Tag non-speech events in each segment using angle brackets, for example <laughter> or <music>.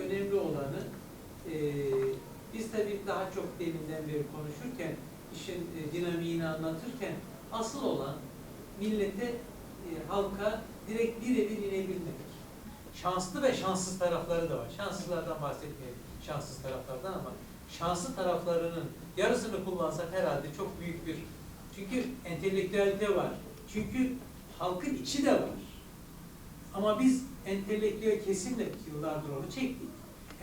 önemli olanı e, biz tabii daha çok deminden beri konuşurken, işin e, dinamiğini anlatırken asıl olan millete, e, halka direkt birebir inebilmek. Şanslı ve şanssız tarafları da var. Şanssızlardan bahsetmeyelim, şanssız taraflardan ama şanslı taraflarının yarısını kullansak herhalde çok büyük bir çünkü entelektüelite var. Çünkü halkın içi de var. Ama biz entelektüel kesimle yıllardır onu çektik.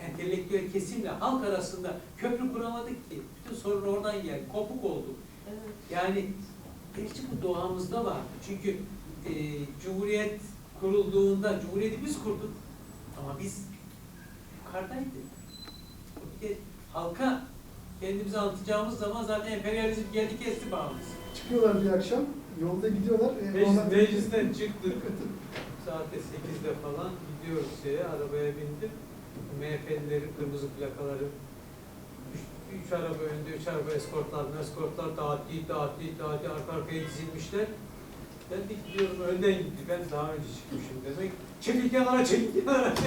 Entelektüel kesimle halk arasında köprü kuramadık ki. Bütün sorun oradan geldi. Kopuk oldu. Yani gerçi bu doğamızda var. Çünkü e, Cumhuriyet kurulduğunda, Cumhuriyeti biz kurduk. Ama biz yukarıdaydık. Bir de halka kendimizi anlatacağımız zaman zaten emperyalizm geldi kesti bağımızı. Çıkıyorlar bir akşam, yolda gidiyorlar. E, Meclis, onlar- meclisten çıktık. Saatte 8'de falan gidiyoruz şeye, arabaya bindim. MHP'lilerin kırmızı plakaları. Üç, üç araba önde, üç araba eskortlar, eskortlar dağıtı, dağıtı, dağıtı, arka arkaya dizilmişler. Ben de gidiyorum, önden gitti. Ben daha önce çıkmışım demek. Çekil kenara, çekil kenara. <laughs>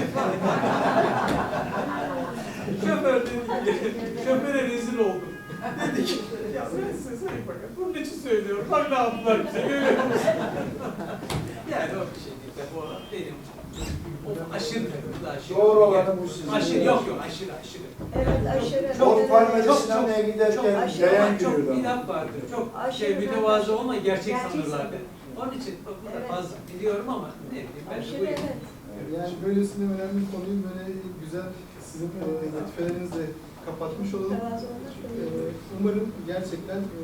Şoför dedi şoföre rezil oldum. Dedi ki, ya ben size bakın, bunun için söylüyorum. Bak ne yaptılar bize, görüyor musun? <laughs> yani o bir şey değil. O benim aşırı. Doğru olanı bu sizin. Aşırı, yok yok aşırı, aşırı. Evet aşırı. Çok- Evet. çok- Meclisi'ne giderken çok aşırı- yayan Çok bir giriyordu. laf vardır. Çok şey Aşırı mütevazı olma gerçek Gerçek sanırlardı. sanırlar. Onun için bu da Evet. fazla biliyorum ama ne bileyim ben de Aşırı bu evet. Yani böylesine önemli bir konuyu böyle güzel sizin e, kapatmış olalım. E, umarım gerçekten e,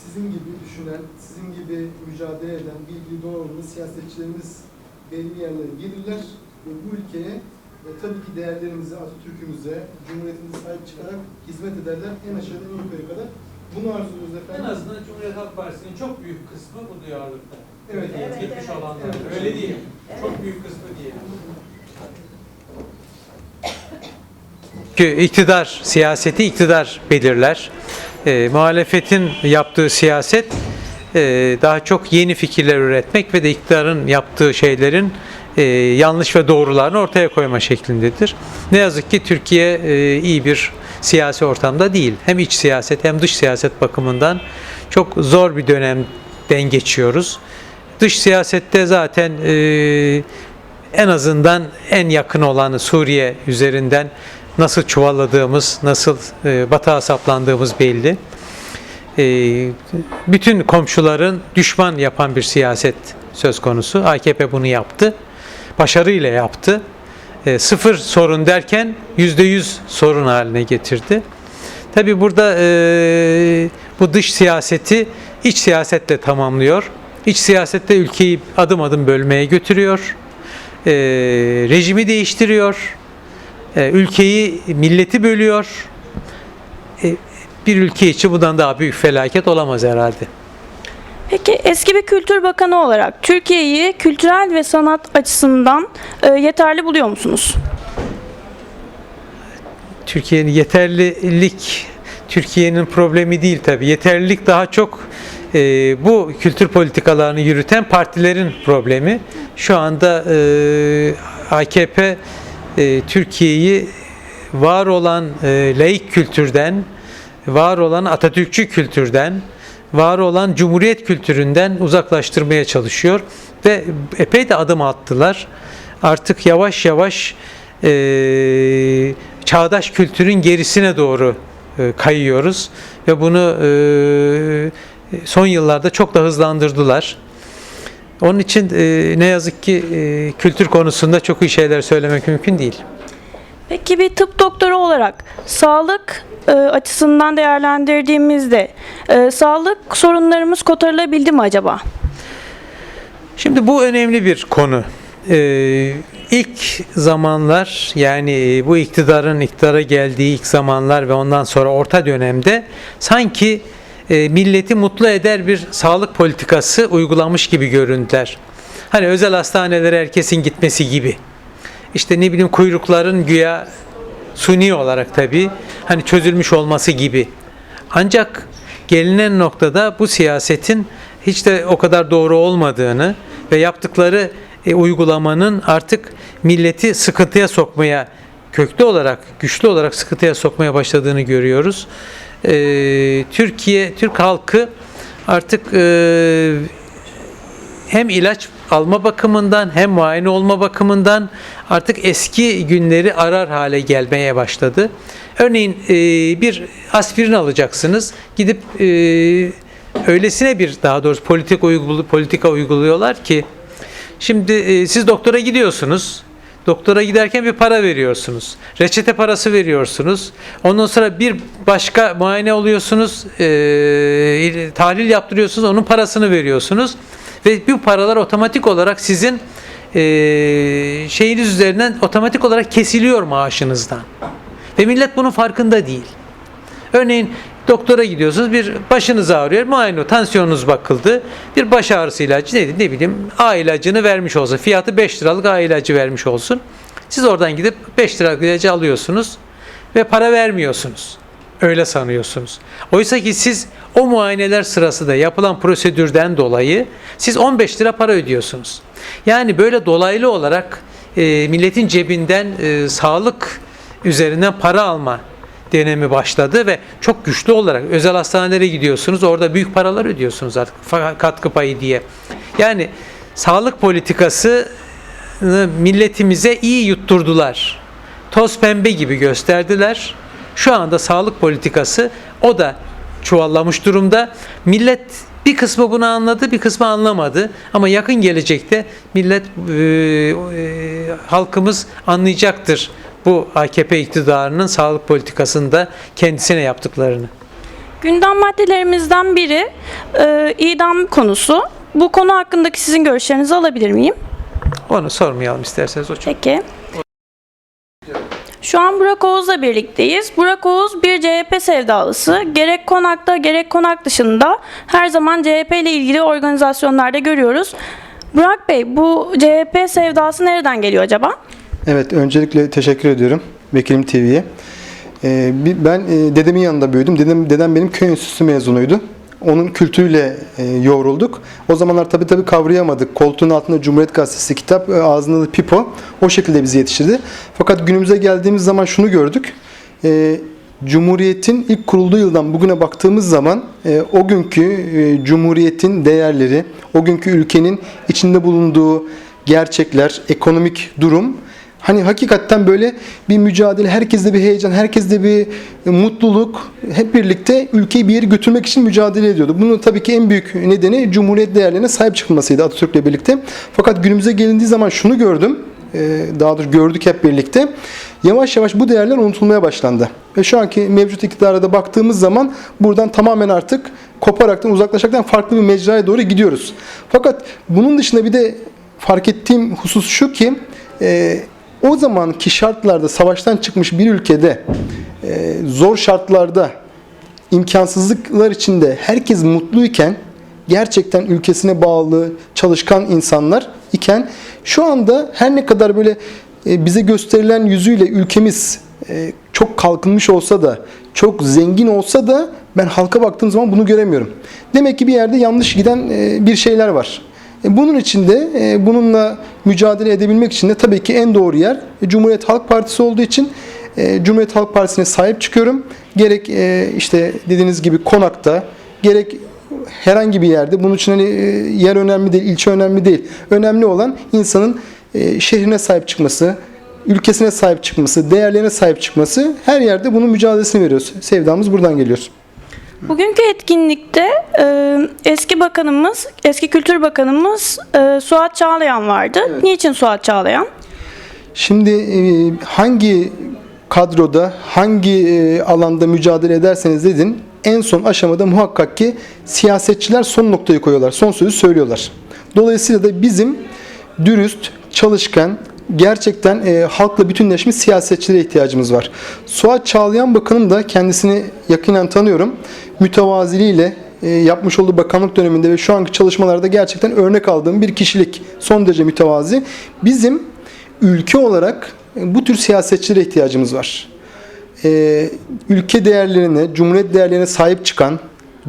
sizin gibi düşünen, sizin gibi mücadele eden, bilgi doğrulu siyasetçilerimiz belli yerlere gelirler ve bu ülkeye ve tabii ki değerlerimize, Atatürk'ümüze, Cumhuriyetimize sahip çıkarak hizmet ederler en aşağıdan en yukarı kadar. Bunu arzuluyoruz En efendim. azından Cumhuriyet Halk Partisi'nin çok büyük kısmı bu duyarlılıkta. Evet, evet, Gitmiş evet. olanlar. Evet. Öyle değil. Evet. Çok büyük kısmı diyelim. Çünkü iktidar siyaseti iktidar belirler. E, muhalefetin yaptığı siyaset e, daha çok yeni fikirler üretmek ve de iktidarın yaptığı şeylerin e, yanlış ve doğrularını ortaya koyma şeklindedir. Ne yazık ki Türkiye e, iyi bir siyasi ortamda değil. Hem iç siyaset hem dış siyaset bakımından çok zor bir dönemden geçiyoruz. Dış siyasette zaten e, en azından en yakın olanı Suriye üzerinden nasıl çuvalladığımız, nasıl e, batağa saplandığımız belli. E, bütün komşuların düşman yapan bir siyaset söz konusu. AKP bunu yaptı. Başarıyla yaptı. E, sıfır sorun derken yüzde yüz sorun haline getirdi. Tabi burada e, bu dış siyaseti iç siyasetle tamamlıyor. İç siyasette ülkeyi adım adım bölmeye götürüyor. E, rejimi değiştiriyor. E, ülkeyi, milleti bölüyor. E, bir ülke için bundan daha büyük felaket olamaz herhalde. Peki eski bir kültür bakanı olarak Türkiye'yi kültürel ve sanat açısından e, yeterli buluyor musunuz? Türkiye'nin yeterlilik Türkiye'nin problemi değil tabii. Yeterlilik daha çok e, bu kültür politikalarını yürüten partilerin problemi. Şu anda e, AKP e, Türkiye'yi var olan e, laik kültürden, var olan Atatürkçü kültürden, var olan Cumhuriyet kültüründen uzaklaştırmaya çalışıyor ve epey de adım attılar. Artık yavaş yavaş e, çağdaş kültürün gerisine doğru e, kayıyoruz ve bunu e, son yıllarda çok da hızlandırdılar. Onun için e, ne yazık ki e, kültür konusunda çok iyi şeyler söylemek mümkün değil. Peki bir tıp doktoru olarak sağlık e, açısından değerlendirdiğimizde e, sağlık sorunlarımız kotarılabildi mi acaba? Şimdi bu önemli bir konu. Ee, ilk zamanlar yani bu iktidarın iktidara geldiği ilk zamanlar ve ondan sonra orta dönemde sanki e, milleti mutlu eder bir sağlık politikası uygulamış gibi göründüler. Hani özel hastanelere herkesin gitmesi gibi. İşte ne bileyim kuyrukların güya suni olarak tabii hani çözülmüş olması gibi. Ancak gelinen noktada bu siyasetin hiç de o kadar doğru olmadığını ve yaptıkları e, uygulamanın artık milleti sıkıntıya sokmaya köklü olarak, güçlü olarak sıkıntıya sokmaya başladığını görüyoruz. Ee, Türkiye, Türk halkı artık e, hem ilaç alma bakımından hem muayene olma bakımından artık eski günleri arar hale gelmeye başladı. Örneğin e, bir aspirin alacaksınız. Gidip e, öylesine bir daha doğrusu politik uygulu, politika uyguluyorlar ki şimdi e, siz doktora gidiyorsunuz. Doktora giderken bir para veriyorsunuz. Reçete parası veriyorsunuz. Ondan sonra bir başka muayene oluyorsunuz. e, tahlil yaptırıyorsunuz. Onun parasını veriyorsunuz. Ve bu paralar otomatik olarak sizin e, şeyiniz üzerinden otomatik olarak kesiliyor maaşınızdan. Ve millet bunun farkında değil. Örneğin doktora gidiyorsunuz bir başınız ağrıyor muayene tansiyonunuz bakıldı bir baş ağrısı ilacı neydi ne bileyim A ilacını vermiş olsa fiyatı 5 liralık A ilacı vermiş olsun siz oradan gidip 5 liralık ilacı alıyorsunuz ve para vermiyorsunuz öyle sanıyorsunuz oysa ki siz o muayeneler sırasında yapılan prosedürden dolayı siz 15 lira para ödüyorsunuz yani böyle dolaylı olarak e, milletin cebinden e, sağlık üzerinden para alma dönemi başladı ve çok güçlü olarak özel hastanelere gidiyorsunuz. Orada büyük paralar ödüyorsunuz artık katkı payı diye. Yani sağlık politikası milletimize iyi yutturdular. Toz pembe gibi gösterdiler. Şu anda sağlık politikası o da çuvallamış durumda. Millet bir kısmı bunu anladı, bir kısmı anlamadı. Ama yakın gelecekte millet, e, e, halkımız anlayacaktır bu AKP iktidarının sağlık politikasında kendisine yaptıklarını. Gündem maddelerimizden biri e, idam konusu. Bu konu hakkındaki sizin görüşlerinizi alabilir miyim? Onu sormayalım isterseniz o çok. Peki. Şu an Burak Oğuz'la birlikteyiz. Burak Oğuz bir CHP sevdalısı. Gerek konakta gerek konak dışında her zaman CHP ile ilgili organizasyonlarda görüyoruz. Burak Bey bu CHP sevdası nereden geliyor acaba? Evet, öncelikle teşekkür ediyorum Vekilim TV'ye. Ee, ben e, dedemin yanında büyüdüm. Dedem, dedem benim köy enstitüsü mezunuydu. Onun kültürüyle e, yoğrulduk. O zamanlar tabii tabii kavrayamadık. Koltuğun altında Cumhuriyet Gazetesi kitap, e, ağzında da pipo. O şekilde bizi yetiştirdi. Fakat günümüze geldiğimiz zaman şunu gördük. E, Cumhuriyet'in ilk kurulduğu yıldan bugüne baktığımız zaman e, o günkü e, Cumhuriyet'in değerleri, o günkü ülkenin içinde bulunduğu gerçekler, ekonomik durum Hani hakikaten böyle bir mücadele, herkeste bir heyecan, herkeste bir mutluluk, hep birlikte ülkeyi bir yere götürmek için mücadele ediyordu. Bunun tabii ki en büyük nedeni Cumhuriyet değerlerine sahip çıkılmasıydı Atatürk'le birlikte. Fakat günümüze gelindiği zaman şunu gördüm, e, daha doğrusu gördük hep birlikte. Yavaş yavaş bu değerler unutulmaya başlandı. Ve şu anki mevcut iktidara da baktığımız zaman buradan tamamen artık koparaktan, uzaklaşaktan farklı bir mecraya doğru gidiyoruz. Fakat bunun dışında bir de fark ettiğim husus şu ki, e, o zamanki şartlarda savaştan çıkmış bir ülkede e, zor şartlarda imkansızlıklar içinde herkes mutluyken gerçekten ülkesine bağlı çalışkan insanlar iken şu anda her ne kadar böyle e, bize gösterilen yüzüyle ülkemiz e, çok kalkınmış olsa da çok zengin olsa da ben halka baktığım zaman bunu göremiyorum. Demek ki bir yerde yanlış giden e, bir şeyler var. E, Bunun için de e, bununla mücadele edebilmek için de tabii ki en doğru yer e, Cumhuriyet Halk Partisi olduğu için Cumhuriyet Halk Partisi'ne sahip çıkıyorum. Gerek işte dediğiniz gibi konakta, gerek herhangi bir yerde. Bunun için hani yer önemli değil, ilçe önemli değil. Önemli olan insanın şehrine sahip çıkması, ülkesine sahip çıkması, değerlerine sahip çıkması. Her yerde bunun mücadelesini veriyoruz. Sevdamız buradan geliyor. Bugünkü etkinlikte e, eski bakanımız, eski kültür bakanımız e, Suat Çağlayan vardı. Niçin Suat Çağlayan? Şimdi e, hangi kadroda, hangi e, alanda mücadele ederseniz edin en son aşamada muhakkak ki siyasetçiler son noktayı koyuyorlar, son sözü söylüyorlar. Dolayısıyla da bizim dürüst, çalışkan, gerçekten e, halkla bütünleşmiş siyasetçilere ihtiyacımız var. Suat Çağlayan Bakanım da kendisini yakinen tanıyorum. Mütevaziliğiyle e, yapmış olduğu bakanlık döneminde ve şu anki çalışmalarda gerçekten örnek aldığım bir kişilik. Son derece mütevazi. Bizim ülke olarak e, bu tür siyasetçilere ihtiyacımız var. Ee, ülke değerlerine, cumhuriyet değerlerine sahip çıkan,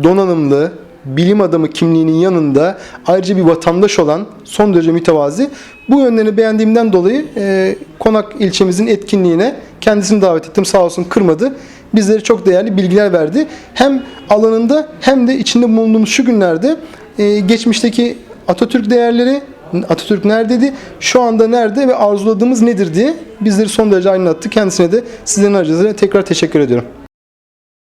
donanımlı, bilim adamı kimliğinin yanında ayrıca bir vatandaş olan son derece mütevazi. Bu yönlerini beğendiğimden dolayı e, Konak ilçemizin etkinliğine kendisini davet ettim. Sağ olsun kırmadı. Bizlere çok değerli bilgiler verdi. Hem alanında hem de içinde bulunduğumuz şu günlerde e, geçmişteki Atatürk değerleri, Atatürk neredeydi, şu anda nerede ve arzuladığımız nedir diye bizleri son derece aydınlattı. Kendisine de sizlerin aracılığıyla tekrar teşekkür ediyorum.